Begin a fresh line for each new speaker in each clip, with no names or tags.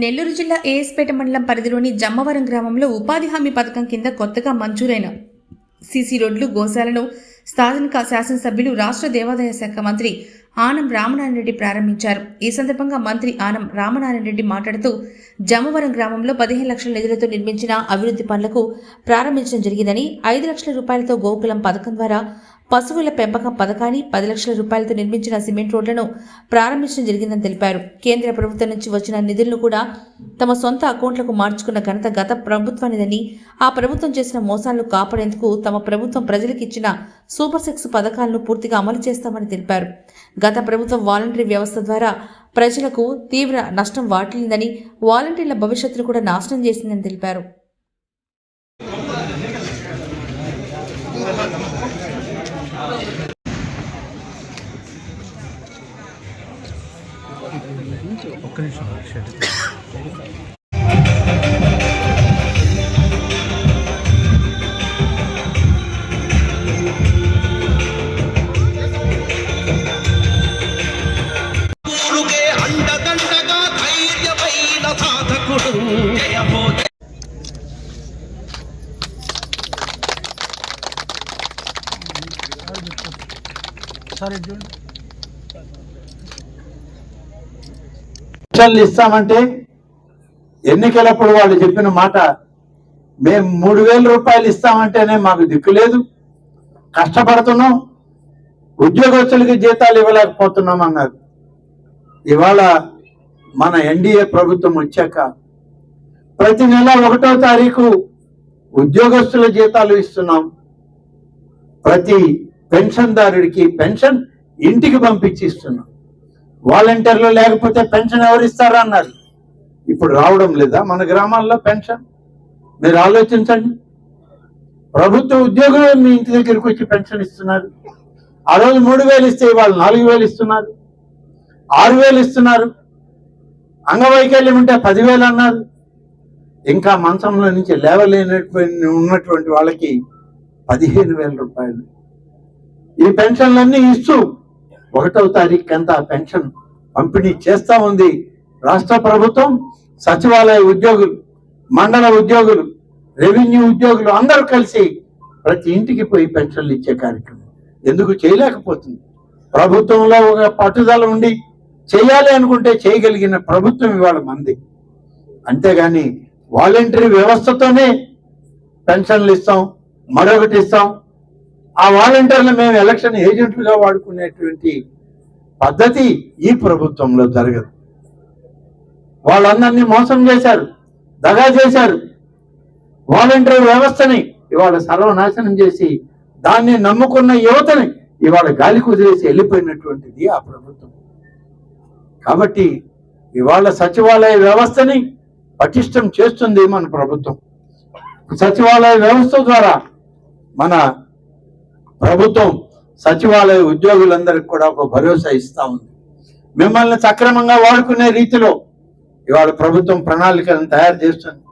నెల్లూరు జిల్లా ఏఎస్పేట మండలం పరిధిలోని జమ్మవరం గ్రామంలో ఉపాధి హామీ పథకం కింద కొత్తగా మంజూరైన సీసీ రోడ్లు గోశాలను స్థానిక శాసనసభ్యులు రాష్ట్ర దేవాదాయ శాఖ మంత్రి ఆనం రామనారాయణ రెడ్డి ప్రారంభించారు. ఈ సందర్భంగా మంత్రి ఆనం రామనారాయణ రెడ్డి మాట్లాడుతూ జమ్మవరం గ్రామంలో పదిహేను లక్షల నిధులతో నిర్మించిన అభివృద్ధి పనులకు ప్రారంభించడం జరిగిందని ఐదు లక్షల రూపాయలతో గోకులం పథకం ద్వారా పశువుల పెంపకం పథకాన్ని పది లక్షల రూపాయలతో నిర్మించిన సిమెంట్ రోడ్లను ప్రారంభించడం జరిగిందని తెలిపారు. కేంద్ర ప్రభుత్వం నుంచి వచ్చిన నిధులను కూడా తమ సొంత అకౌంట్లకు మార్చుకున్న ఘనత గత ప్రభుత్వానిదని ఆ ప్రభుత్వం చేసిన మోసాలను కాపాడేందుకు తమ ప్రభుత్వం ప్రజలకు ఇచ్చిన సూపర్ సిక్స్ పథకాలను పూర్తిగా అమలు చేస్తామని తెలిపారు. గత ప్రభుత్వం వాలంటరీ వ్యవస్థ ద్వారా ప్రజలకు తీవ్ర నష్టం వాటిల్లిందని వాలంటీర్ల భవిష్యత్తును కూడా నాశనం చేసిందని తెలిపారు.
ఒక్క నిమిషం షర్ట్
ఊరుకే అండదండగా ధైర్యమైన సాధకుడు జయమో
సార్ ఇది చూడండి
పెన్షన్లు ఇస్తామంటే ఎన్నికలప్పుడు వాళ్ళు చెప్పిన మాట మేము మూడు వేల రూపాయలు ఇస్తామంటేనే మాకు దిక్కు లేదు. కష్టపడుతున్నాం. ఉద్యోగస్తులకి జీతాలు ఇవ్వలేకపోతున్నాం అన్నారు. ఇవాళ మన ఎన్డీఏ ప్రభుత్వం వచ్చాక ప్రతి నెల ఒకటో తారీఖు ఉద్యోగస్తుల జీతాలు ఇస్తున్నాం. ప్రతి పెన్షన్దారుడికి పెన్షన్ ఇంటికి పంపించి ఇస్తున్నాం. వాలంటీర్లు లేకపోతే పెన్షన్ ఎవరు ఇస్తారా అన్నారు ఇప్పుడు రావడం లేదా మన గ్రామాల్లో పెన్షన్? మీరు ఆలోచించండి. ప్రభుత్వ ఉద్యోగులు మీ ఇంటి దగ్గరికి వచ్చి పెన్షన్ ఇస్తున్నారు. ఆ రోజు మూడు వేలు ఇస్తే వాళ్ళు నాలుగు వేలు ఇస్తున్నారు. ఆరు వేలు ఇస్తున్నారు. అంగవైకల్యం ఉంటే పదివేలు అన్నారు. ఇంకా మంచంలో నుంచి లేవలేనటువంటి ఉన్నటువంటి వాళ్ళకి పదిహేను వేల రూపాయలు. ఈ పెన్షన్లన్నీ ఇస్తూ ఒకటవ తారీఖు అంతా పెన్షన్ పంపిణీ చేస్తా ఉంది. రాష్ట్ర ప్రభుత్వం సచివాలయ ఉద్యోగులు మండల ఉద్యోగులు రెవెన్యూ ఉద్యోగులు అందరూ కలిసి ప్రతి ఇంటికి పోయి పెన్షన్లు ఇచ్చే కార్యక్రమం. ఎందుకు చేయలేకపోతుంది? ప్రభుత్వంలో ఒక పట్టుదల ఉండి చేయాలి అనుకుంటే చేయగలిగిన ప్రభుత్వం ఇవాళ మంది. అంతేగాని వాలంటరీ వ్యవస్థతోనే పెన్షన్లు ఇస్తాం మరొకటి ఇస్తాం ఆ వాలంటీర్లు మేము ఎలక్షన్ ఏజెంట్లుగా వాడుకునేటువంటి పద్ధతి ఈ ప్రభుత్వంలో జరగదు. వాళ్ళందరినీ మోసం చేశారు దగా చేశారు. వాలంటీర్ వ్యవస్థని ఇవాళ సర్వనాశనం చేసి దాన్ని నమ్ముకున్న యువతని ఇవాళ గాలి కుదిరేసి వెళ్ళిపోయినటువంటిది ఆ ప్రభుత్వం. కాబట్టి ఇవాళ సచివాలయ వ్యవస్థని పటిష్టం చేస్తుంది మన ప్రభుత్వం. సచివాలయ వ్యవస్థ ద్వారా మన ప్రభుత్వం సచివాలయ ఉద్యోగులందరికీ కూడా ఒక భరోసా ఇస్తా ఉంది. మిమ్మల్ని సక్రమంగా వాడుకునే రీతిలో ఇవాళ ప్రభుత్వం ప్రణాళికలను తయారు చేస్తుంది.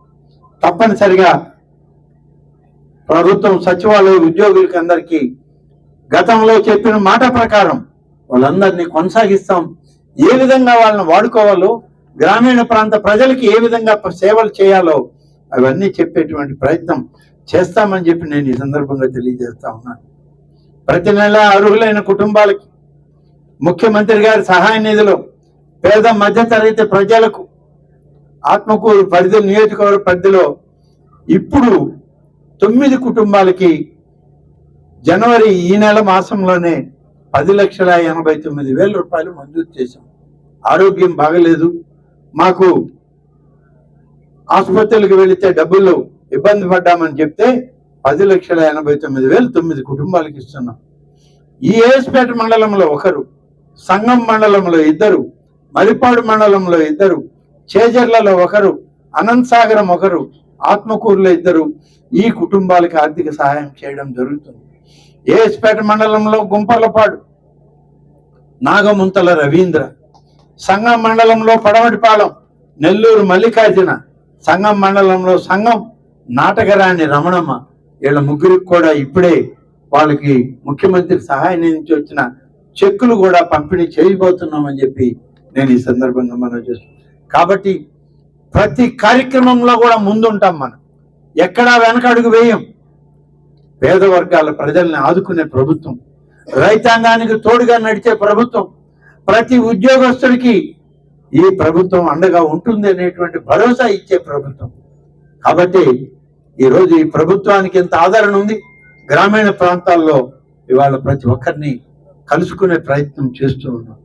తప్పనిసరిగా ప్రభుత్వం సచివాలయ ఉద్యోగులకి అందరికీ గతంలో చెప్పిన మాట ప్రకారం వాళ్ళందరినీ కొనసాగిస్తాం. ఏ విధంగా వాళ్ళని వాడుకోవాలో గ్రామీణ ప్రాంత ప్రజలకి ఏ విధంగా సేవలు చేయాలో అవన్నీ చెప్పేటువంటి ప్రయత్నం చేస్తామని చెప్పి నేను ఈ సందర్భంగా తెలియజేస్తా ఉన్నాను. ప్రతి నెల అర్హులైన కుటుంబాలకి ముఖ్యమంత్రి గారి సహాయ నిధిలో పేద మధ్యతరగతి ప్రజలకు ఆత్మకూరు పరిధి నియోజకవర్గ పరిధిలో ఇప్పుడు తొమ్మిది కుటుంబాలకి జనవరి ఈ నెల మాసంలోనే పది లక్షల ఎనభై తొమ్మిది వేల రూపాయలు మంజూరు చేశాం. ఆరోగ్యం బాగలేదు. మాకు ఆసుపత్రులకు వెళితే డబ్బులు ఇబ్బంది పడ్డామని చెప్తే పది లక్షల ఎనభై తొమ్మిది వేలు తొమ్మిది కుటుంబాలకు ఇస్తున్నాం. ఈ ఏఎస్పేట మండలంలో ఒకరు సంగం మండలంలో ఇద్దరు మరిపాడు మండలంలో ఇద్దరు చేజర్లలో ఒకరు అనంత్ సాగరం ఒకరు ఆత్మకూరులో ఇద్దరు ఈ కుటుంబాలకు ఆర్థిక సహాయం చేయడం జరుగుతుంది. ఏఎస్పేట మండలంలో గుంపలపాడు నాగముంతల రవీంద్ర సంగం మండలంలో పడమటిపాలెం నెల్లూరు మల్లికార్జున సంగం మండలంలో సంగం నాటకరాణి రమణమ్మ వీళ్ళ ముగ్గురికి కూడా ఇప్పుడే వాళ్ళకి ముఖ్యమంత్రి సహాయం నుంచి వచ్చిన చెక్కులు కూడా పంపిణీ చేయబోతున్నామని చెప్పి నేను ఈ సందర్భంగా మనం చేస్తున్నాను. కాబట్టి ప్రతి కార్యక్రమంలో కూడా ముందుంటాం మనం. ఎక్కడా వెనకడుగు వేయం. పేద వర్గాల ప్రజల్ని ఆదుకునే ప్రభుత్వం రైతాంగానికి తోడుగా నడిచే ప్రభుత్వం ప్రతి ఉద్యోగస్తుడికి ఈ ప్రభుత్వం అండగా ఉంటుంది అనేటువంటి భరోసా ఇచ్చే ప్రభుత్వం. కాబట్టి ఈరోజు ఈ ప్రభుత్వానికి ఎంత ఆదరణ ఉంది? గ్రామీణ ప్రాంతాల్లో ఇవాళ ప్రతి ఒక్కరిని కలుసుకునే ప్రయత్నం చేస్తూ ఉన్నాం.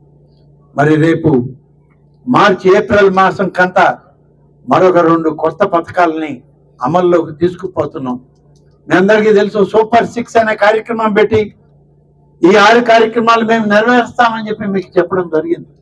మరి రేపు మార్చి ఏప్రిల్ మాసం కంట మరొక రెండు కొత్త పథకాలని అమల్లోకి తీసుకుపోతున్నాం. మీ అందరికీ తెలుసు సూపర్ సిక్స్ అనే కార్యక్రమం పెట్టి ఈ ఆరు కార్యక్రమాలు మేము నెరవేరుస్తామని చెప్పి మీకు చెప్పడం జరిగింది.